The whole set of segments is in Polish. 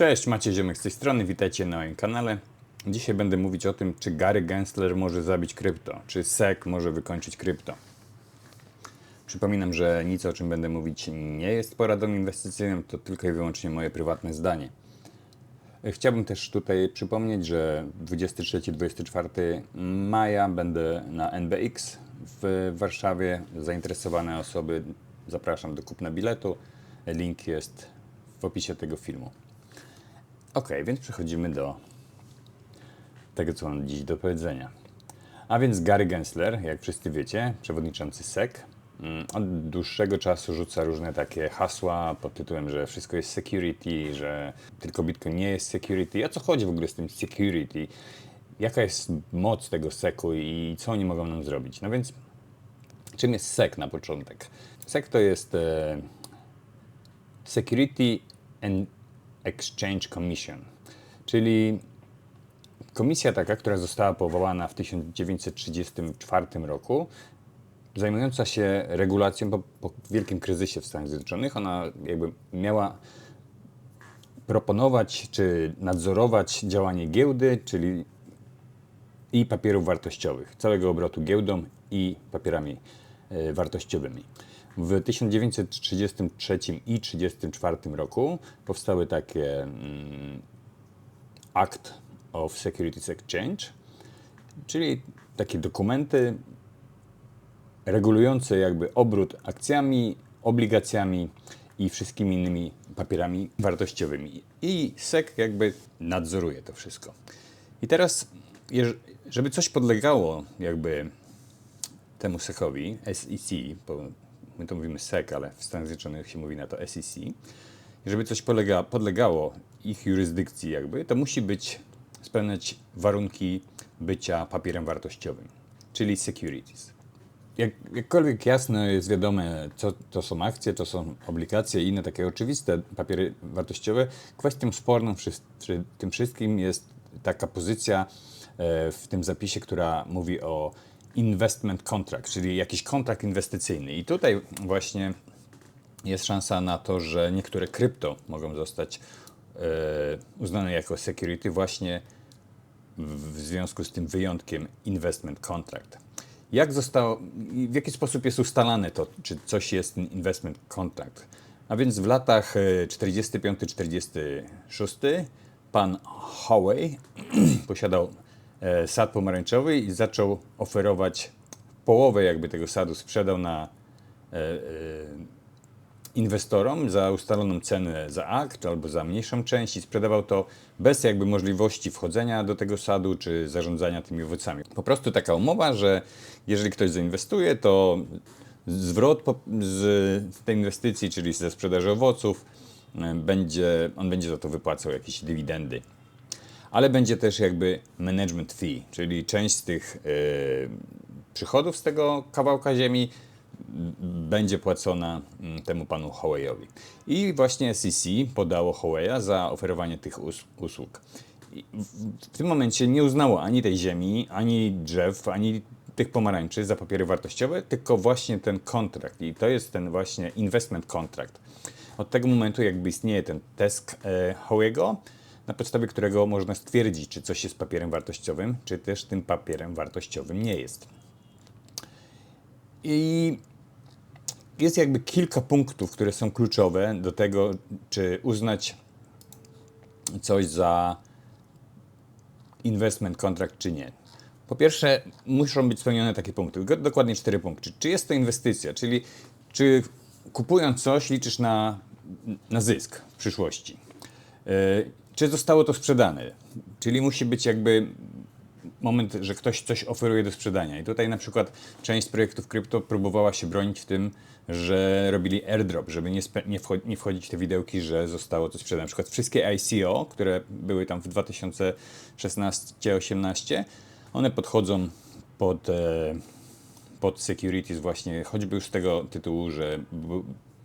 Cześć, Macie Ziomek z tej strony, witajcie na moim kanale. Dzisiaj będę mówić o tym, czy Gary Gensler może zabić krypto, czy SEC może wykończyć krypto. Przypominam, że nic o czym będę mówić nie jest poradą inwestycyjną, to tylko i wyłącznie moje prywatne zdanie. Chciałbym też tutaj przypomnieć, że 23-24 maja będę na NBX w Warszawie. Zainteresowane osoby zapraszam do kupna biletu. Link jest w opisie tego filmu. Ok, więc przechodzimy do tego, co mam dziś do powiedzenia. A więc Gary Gensler, jak wszyscy wiecie, przewodniczący SEC, mm, od dłuższego czasu rzuca różne takie hasła pod tytułem, że wszystko jest security, że tylko Bitcoin nie jest security. A co chodzi w ogóle z tym security? Jaka jest moc tego SEC-u i co oni mogą nam zrobić? No więc, czym jest SEC na początek? SEC to jest e, Security and Exchange Commission, czyli komisja taka, która została powołana w 1934 roku, zajmująca się regulacją po, po wielkim kryzysie w Stanach Zjednoczonych. Ona jakby miała proponować czy nadzorować działanie giełdy, czyli i papierów wartościowych, całego obrotu giełdą i papierami e, wartościowymi. W 1933 i 1934 roku powstały takie mm, Act of Securities Exchange, czyli takie dokumenty regulujące jakby obrót akcjami, obligacjami i wszystkimi innymi papierami wartościowymi. I SEC jakby nadzoruje to wszystko. I teraz, żeby coś podlegało jakby temu SEC-owi, SEC, my to mówimy SEC, ale w Stanach Zjednoczonych się mówi na to SEC, żeby coś polega, podlegało ich jurysdykcji jakby, to musi być, spełniać warunki bycia papierem wartościowym, czyli securities. Jak, jakkolwiek jasno jest wiadome, co to są akcje, to są obligacje i inne takie oczywiste papiery wartościowe, kwestią sporną przy, przy tym wszystkim jest taka pozycja e, w tym zapisie, która mówi o investment contract, czyli jakiś kontrakt inwestycyjny. I tutaj właśnie jest szansa na to, że niektóre krypto mogą zostać e, uznane jako security właśnie w związku z tym wyjątkiem investment contract. Jak zostało, w jaki sposób jest ustalane to, czy coś jest investment contract? A więc w latach 45-46 e, pan Howey posiadał sad pomarańczowy i zaczął oferować połowę jakby tego sadu sprzedał na e, e, inwestorom za ustaloną cenę za akt albo za mniejszą część i sprzedawał to bez jakby możliwości wchodzenia do tego sadu czy zarządzania tymi owocami. Po prostu taka umowa, że jeżeli ktoś zainwestuje, to zwrot z tej inwestycji, czyli ze sprzedaży owoców, będzie, on będzie za to wypłacał jakieś dywidendy ale będzie też jakby management fee, czyli część z tych yy, przychodów z tego kawałka ziemi będzie płacona mm, temu panu Huawei'owi. I właśnie SEC podało Huawei'a za oferowanie tych us usług. w, w tym momencie nie uznało ani tej ziemi, ani drzew, ani tych pomarańczy za papiery wartościowe, tylko właśnie ten kontrakt. I to jest ten właśnie investment contract. Od tego momentu jakby istnieje ten test e, Huawei'ego, na podstawie którego można stwierdzić, czy coś jest papierem wartościowym, czy też tym papierem wartościowym nie jest. I jest jakby kilka punktów, które są kluczowe do tego, czy uznać coś za investment contract, czy nie. Po pierwsze, muszą być spełnione takie punkty, dokładnie cztery punkty. Czy jest to inwestycja, czyli czy kupując coś liczysz na, na zysk w przyszłości? Czy zostało to sprzedane. Czyli musi być jakby moment, że ktoś coś oferuje do sprzedania. I tutaj na przykład część projektów krypto próbowała się bronić w tym, że robili airdrop, żeby nie, nie, nie wchodzić w te widełki, że zostało to sprzedane. Na przykład wszystkie ICO, które były tam w 2016-18, one podchodzą pod, e, pod securities właśnie, choćby już z tego tytułu, że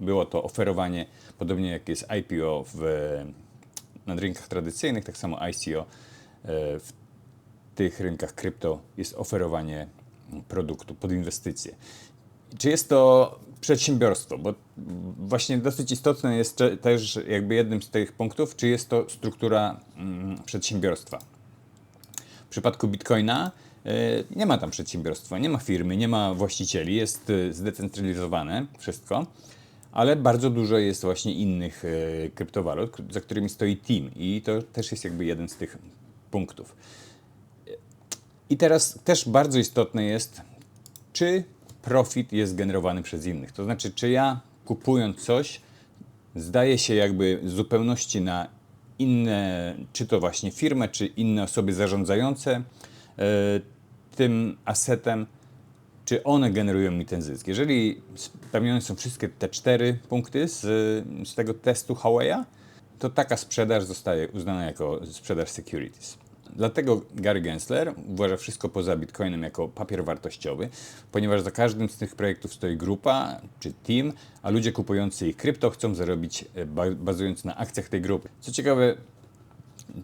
było to oferowanie, podobnie jak jest IPO w na rynkach tradycyjnych, tak samo ICO e, w tych rynkach krypto jest oferowanie produktu pod inwestycje. Czy jest to przedsiębiorstwo, bo właśnie dosyć istotne jest te- też jakby jednym z tych punktów, czy jest to struktura mm, przedsiębiorstwa. W przypadku Bitcoina e, nie ma tam przedsiębiorstwa, nie ma firmy, nie ma właścicieli, jest e, zdecentralizowane wszystko, ale bardzo dużo jest właśnie innych e, kryptowalut, za którymi stoi team i to też jest jakby jeden z tych punktów. I teraz też bardzo istotne jest, czy profit jest generowany przez innych. To znaczy, czy ja kupując coś, zdaje się jakby w zupełności na inne, czy to właśnie firmę, czy inne osoby zarządzające e, tym asetem, czy one generują mi ten zysk. Jeżeli spełnione są wszystkie te cztery punkty z, z tego testu Huawei'a, to taka sprzedaż zostaje uznana jako sprzedaż securities. Dlatego Gary Gensler uważa wszystko poza Bitcoinem jako papier wartościowy, ponieważ za każdym z tych projektów stoi grupa czy team, a ludzie kupujący ich krypto chcą zarobić e, ba- bazując na akcjach tej grupy. Co ciekawe,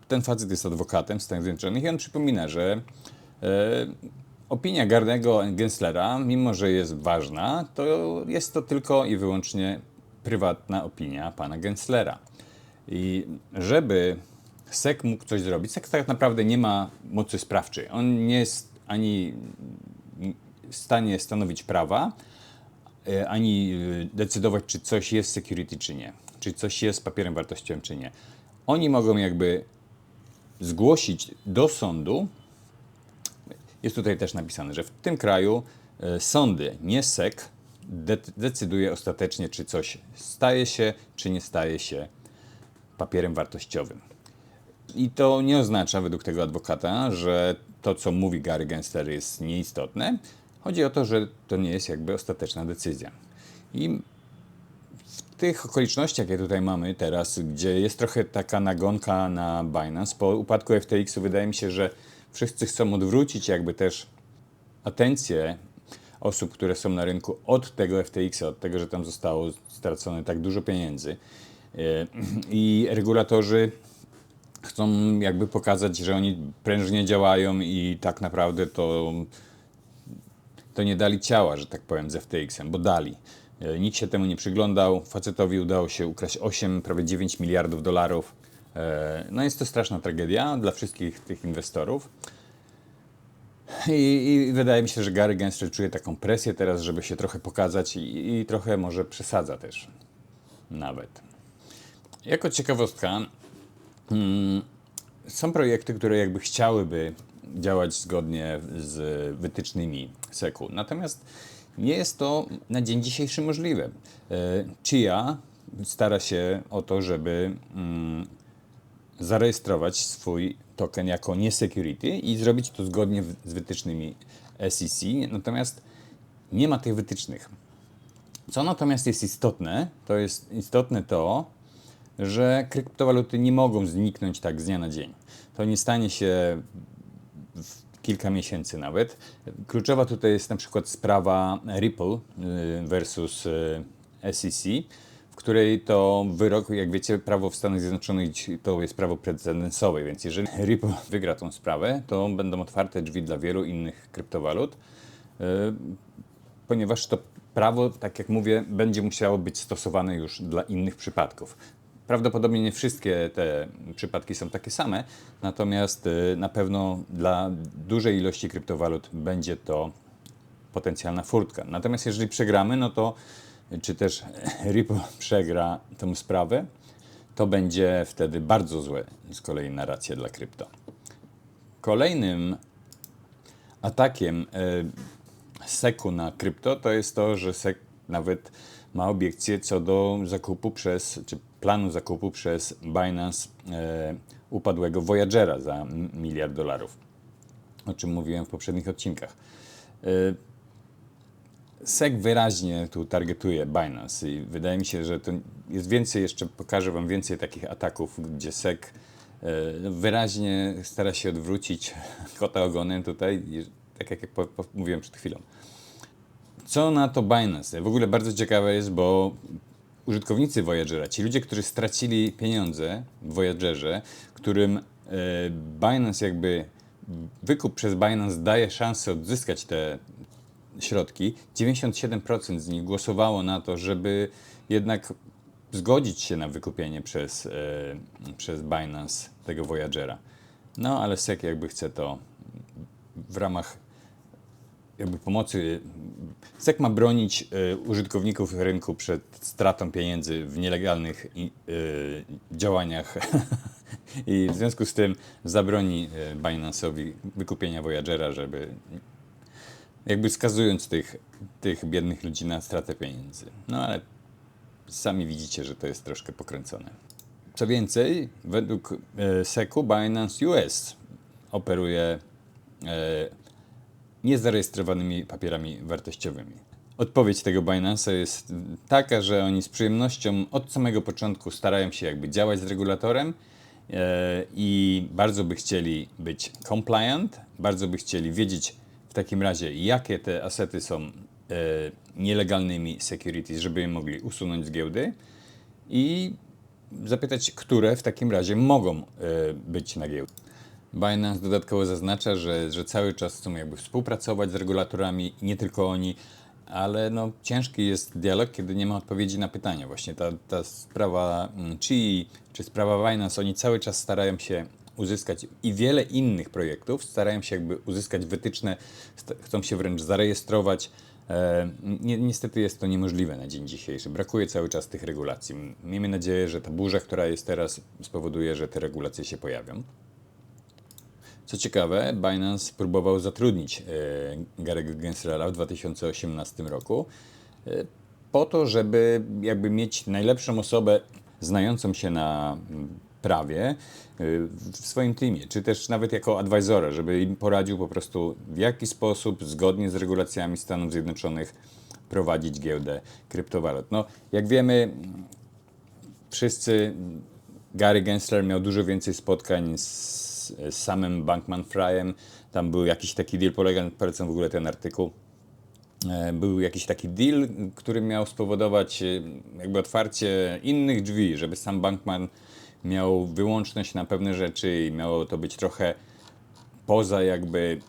ten facet jest adwokatem w Stanach Zjednoczonych i on przypomina, że e, opinia Garnego Genslera, mimo że jest ważna, to jest to tylko i wyłącznie prywatna opinia pana Genslera. I żeby SEC mógł coś zrobić, SEC tak naprawdę nie ma mocy sprawczej. On nie jest ani w stanie stanowić prawa, e, ani e, decydować, czy coś jest security, czy nie. Czy coś jest papierem wartościowym, czy nie. Oni mogą jakby zgłosić do sądu, jest tutaj też napisane, że w tym kraju e, sądy, nie SEC, de decyduje ostatecznie, czy coś staje się, czy nie staje się papierem wartościowym. I to nie oznacza, według tego adwokata, że to, co mówi Gary Gensler, jest nieistotne. Chodzi o to, że to nie jest jakby ostateczna decyzja. I w tych okolicznościach, jakie tutaj mamy teraz, gdzie jest trochę taka nagonka na Binance, po upadku FTX-u wydaje mi się, że wszyscy chcą odwrócić jakby też atencję osób, które są na rynku od tego FTX-a, od tego, że tam zostało stracone tak dużo pieniędzy. Yy, I regulatorzy chcą jakby pokazać, że oni prężnie działają i tak naprawdę to, to nie dali ciała, że tak powiem, z FTX-em, bo dali. E, Nikt się temu nie przyglądał. Facetowi udało się ukraść 8, prawie 9 miliardów dolarów. E, No jest to straszna tragedia dla wszystkich tych inwestorów. I, I wydaje mi się, że Gary Gensler czuje taką presję teraz, żeby się trochę pokazać i, i trochę może przesadza też. Nawet. Jako ciekawostka, są projekty, które jakby chciałyby działać zgodnie z wytycznymi SEC-u. Natomiast nie jest to na dzień dzisiejszy możliwe. E, Chia stara się o to, żeby mm, zarejestrować swój token jako nie-security i zrobić to zgodnie z wytycznymi SEC, natomiast nie ma tych wytycznych. Co natomiast jest istotne, to jest istotne to, że kryptowaluty nie mogą zniknąć tak z dnia na dzień. To nie stanie się w kilka miesięcy nawet. Kluczowa tutaj jest na przykład sprawa Ripple y, versus y, SEC, której to wyrok, jak wiecie, prawo w Stanach Zjednoczonych to jest prawo precedensowe, więc jeżeli Ripple wygra tą sprawę, to będą otwarte drzwi dla wielu innych kryptowalut, y, ponieważ to prawo, tak jak mówię, będzie musiało być stosowane już dla innych przypadków. Prawdopodobnie nie wszystkie te przypadki są takie same, natomiast y, na pewno dla dużej ilości kryptowalut będzie to potencjalna furtka. Natomiast jeżeli przegramy, no to czy też Ripple przegra tę sprawę, to będzie wtedy bardzo złe z kolei narracja dla krypto. Kolejnym atakiem e, SEC-u na krypto to jest to, że SEC nawet ma obiekcje co do zakupu przez, czy planu zakupu przez Binance e, upadłego Voyagera za miliard dolarów, o czym mówiłem w poprzednich odcinkach. E, SEC wyraźnie tu targetuje Binance i wydaje mi się, że to jest więcej, jeszcze pokażę Wam więcej takich ataków, gdzie SEC e, no, wyraźnie stara się odwrócić kota ogonem tutaj, tak jak mówiłem przed chwilą. Co na to Binance? W ogóle bardzo ciekawe jest, bo użytkownicy Voyagera, ci ludzie, którzy stracili pieniądze w Voyagerze, którym e, Binance jakby wykup przez Binance daje szansę odzyskać te środki, 97% z nich głosowało na to, żeby jednak zgodzić się na wykupienie przez, e, przez Binance tego Voyagera. No ale SEC jakby chce to w ramach jakby pomocy. SEC ma bronić e, użytkowników rynku przed stratą pieniędzy w nielegalnych e, działaniach i w związku z tym zabroni e, Binance'owi wykupienia Voyagera, żeby jakby skazując tych, tych biednych ludzi na stratę pieniędzy. No ale sami widzicie, że to jest troszkę pokręcone. Co więcej, według e, SEC-u Binance US operuje e, niezarejestrowanymi papierami wartościowymi. Odpowiedź tego Binance'a jest taka, że oni z przyjemnością od samego początku starają się jakby działać z regulatorem e, i bardzo by chcieli być compliant, bardzo by chcieli wiedzieć w takim razie, jakie te asety są e, nielegalnymi securities, żeby je mogli usunąć z giełdy i zapytać, które w takim razie mogą e, być na giełdzie. Binance dodatkowo zaznacza, że, że cały czas chcą jakby współpracować z regulatorami nie tylko oni, ale no, ciężki jest dialog, kiedy nie ma odpowiedzi na pytania. Właśnie ta, ta sprawa mm, Chi czy sprawa Binance, oni cały czas starają się uzyskać i wiele innych projektów starają się jakby uzyskać wytyczne, chcą się wręcz zarejestrować. E, ni niestety jest to niemożliwe na dzień dzisiejszy. Brakuje cały czas tych regulacji. Miejmy nadzieję, że ta burza, która jest teraz, spowoduje, że te regulacje się pojawią. Co ciekawe, Binance próbował zatrudnić e, Gary'ego Gensler'a w 2018 roku e, po to, żeby jakby mieć najlepszą osobę znającą się na prawie e, w swoim teamie, czy też nawet jako advisora, żeby im poradził po prostu w jaki sposób zgodnie z regulacjami Stanów Zjednoczonych prowadzić giełdę kryptowalut. No, jak wiemy, wszyscy Gary Gensler miał dużo więcej spotkań z, z samym Bankman Fryem. Tam był jakiś taki deal, polegam, polecam w ogóle ten artykuł. E, Był jakiś taki deal, który miał spowodować e, jakby otwarcie innych drzwi, żeby sam Bankman miał wyłączność na pewne rzeczy i miało to być trochę poza jakby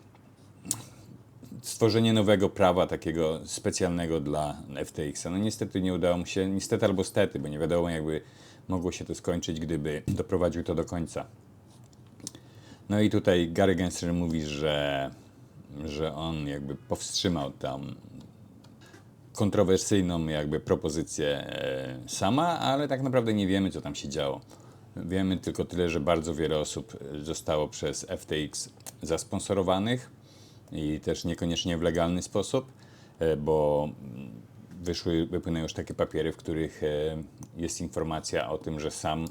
stworzenie nowego prawa takiego specjalnego dla FTX-a. No niestety nie udało mu się, niestety albo stety, bo nie wiadomo jakby mogło się to skończyć, gdyby doprowadził to do końca. No i tutaj Gary Gensler mówi, że, że on jakby powstrzymał tam kontrowersyjną jakby propozycję e, sama, ale tak naprawdę nie wiemy, co tam się działo. Wiemy tylko tyle, że bardzo wiele osób zostało przez FTX zasponsorowanych i też niekoniecznie w legalny sposób, e, bo wyszły, wypłynęły już takie papiery, w których e, jest informacja o tym, że sam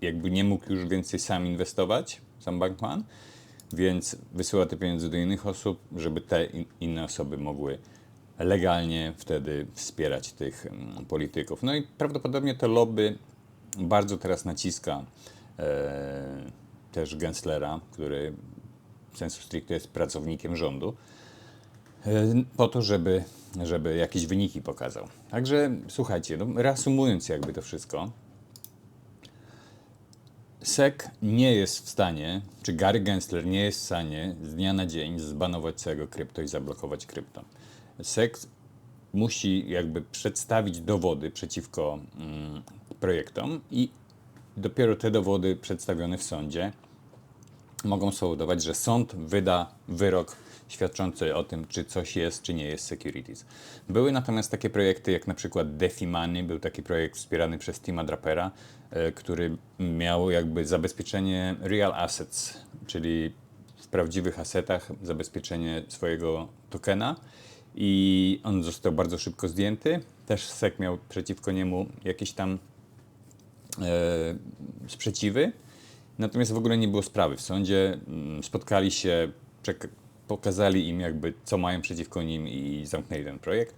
jakby nie mógł już więcej sam inwestować, sam Bankman, więc wysyła te pieniądze do innych osób, żeby te in, inne osoby mogły legalnie wtedy wspierać tych mm, polityków. No i prawdopodobnie to lobby bardzo teraz naciska e, też Genslera, który sensu stricte jest pracownikiem rządu, e, po to, żeby, żeby jakieś wyniki pokazał. Także słuchajcie, no, reasumując jakby to wszystko, SEC nie jest w stanie, czy Gary Gensler nie jest w stanie z dnia na dzień zbanować całego krypto i zablokować krypto. SEC musi jakby przedstawić dowody przeciwko mm, projektom i dopiero te dowody przedstawione w sądzie mogą spowodować, że sąd wyda wyrok świadczący o tym, czy coś jest, czy nie jest securities. Były natomiast takie projekty, jak na przykład DeFi Money, był taki projekt wspierany przez Tima Drapera, e, który miał jakby zabezpieczenie real assets, czyli w prawdziwych asetach zabezpieczenie swojego tokena i on został bardzo szybko zdjęty. Też SEC miał przeciwko niemu jakieś tam sprzeciwy. Natomiast w ogóle nie było sprawy. W sądzie mm, spotkali się, pokazali im jakby co mają przeciwko nim i zamknęli ten projekt.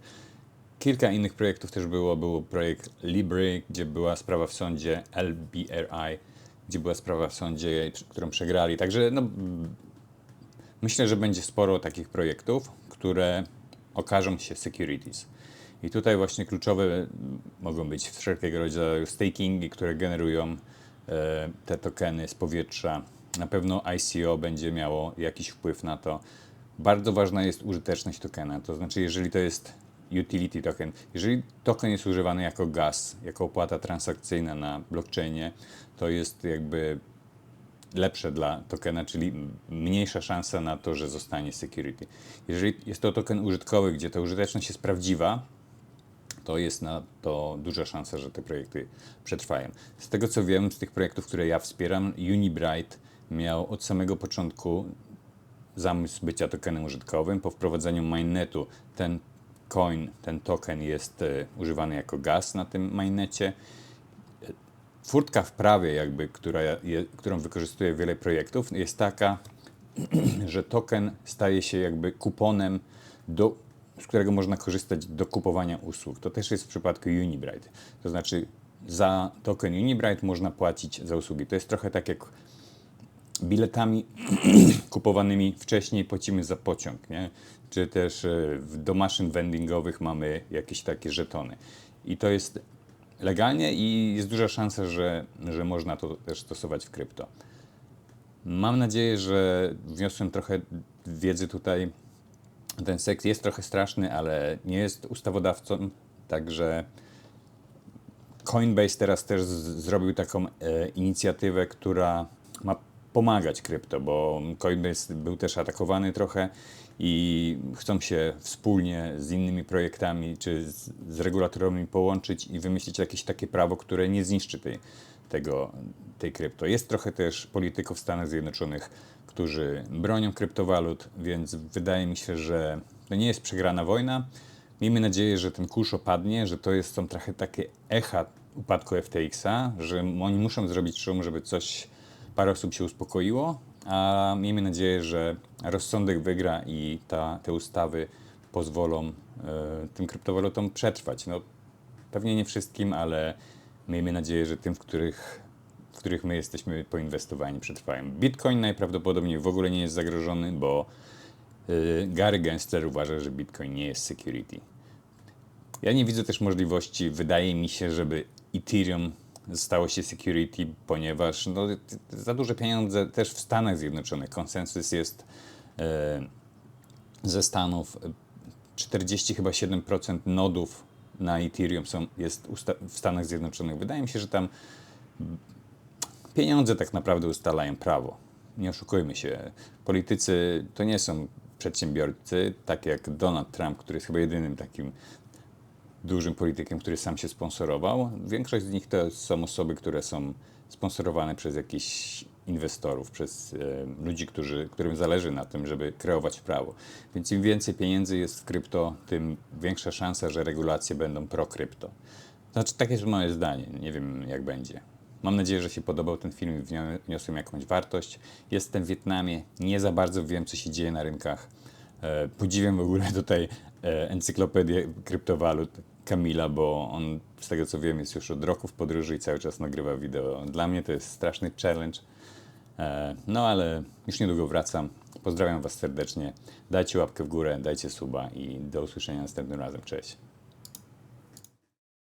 Kilka innych projektów też było. Był projekt Libry, gdzie była sprawa w sądzie, LBRI, gdzie była sprawa w sądzie, którą przegrali. Także no, myślę, że będzie sporo takich projektów, które okażą się securities. I tutaj właśnie kluczowe mm, mogą być wszelkiego rodzaju stakingi, które generują e, te tokeny z powietrza. Na pewno ICO będzie miało jakiś wpływ na to. bardzo ważna jest użyteczność tokena. To znaczy, jeżeli to jest utility token, jeżeli token jest używany jako gas, jako opłata transakcyjna na blockchainie, to jest jakby lepsze dla tokena, czyli mniejsza szansa na to, że zostanie security. Jeżeli jest to token użytkowy, gdzie ta użyteczność jest prawdziwa, to jest na to duża szansa, że te projekty przetrwają. Z tego co wiem, z tych projektów, które ja wspieram, Unibright miał od samego początku zamysł bycia tokenem użytkowym. Po wprowadzeniu mainnetu ten coin, ten token jest e, używany jako gaz na tym mainnecie. Furtka w prawie, jakby, która je, którą wykorzystuje wiele projektów, jest taka, że token staje się jakby kuponem, do, z którego można korzystać do kupowania usług. To też jest w przypadku Unibright. To znaczy, za token Unibright można płacić za usługi. To jest trochę tak jak biletami kupowanymi wcześniej płacimy za pociąg, nie? Czy też e, do maszyn vendingowych mamy jakieś takie żetony. I to jest legalnie i jest duża szansa, że, że można to też stosować w krypto. Mam nadzieję, że wniosłem trochę wiedzy tutaj. Ten sekt jest trochę straszny, ale nie jest ustawodawcą, także Coinbase teraz też zrobił taką e, inicjatywę, która ma pomagać krypto, bo Coinbase był też atakowany trochę i chcą się wspólnie z innymi projektami czy z, z regulatorami połączyć i wymyślić jakieś takie prawo, które nie zniszczy tej, tego, tej krypto. Jest trochę też polityków w Stanach Zjednoczonych, którzy bronią kryptowalut, więc wydaje mi się, że to nie jest przegrana wojna. Miejmy nadzieję, że ten kurz opadnie, że to jest, są trochę takie echa upadku FTX-a, że oni muszą zrobić szum, żeby coś, parę osób się uspokoiło, a miejmy nadzieję, że rozsądek wygra i ta, te ustawy pozwolą e, tym kryptowalutom przetrwać. No, pewnie nie wszystkim, ale miejmy nadzieję, że tym, w których, których my jesteśmy poinwestowani, przetrwają. Bitcoin najprawdopodobniej w ogóle nie jest zagrożony, bo y, Gary Gensler uważa, że Bitcoin nie jest security. Ja nie widzę też możliwości, wydaje mi się, żeby Ethereum stało się security, ponieważ no, za duże pieniądze też w Stanach Zjednoczonych. Konsensus jest e, ze Stanów. e, 40 chyba 7% nodów na Ethereum są, jest w Stanach Zjednoczonych. Wydaje mi się, że tam pieniądze tak naprawdę ustalają prawo. Nie oszukujmy się. Politycy to nie są przedsiębiorcy, tak jak Donald Trump, który jest chyba jedynym takim dużym politykiem, który sam się sponsorował. Większość z nich to są osoby, które są sponsorowane przez jakichś inwestorów, przez e, ludzi, którzy, którym zależy na tym, żeby kreować prawo. Więc im więcej pieniędzy jest w krypto, tym większa szansa, że regulacje będą pro-krypto. Znaczy, takie jest moje zdanie. Nie wiem, jak będzie. Mam nadzieję, że się podobał ten film i wnio- wniosłem jakąś wartość. Jestem w Wietnamie, nie za bardzo wiem, co się dzieje na rynkach. E, Podziwiam w ogóle tutaj e, encyklopedię kryptowalut Kamila, bo on, z tego co wiem, jest już od roku w podróży i cały czas nagrywa wideo. Dla mnie to jest straszny challenge. E, No ale już niedługo wracam. Pozdrawiam Was serdecznie. Dajcie łapkę w górę, dajcie suba i do usłyszenia następnym razem. Cześć.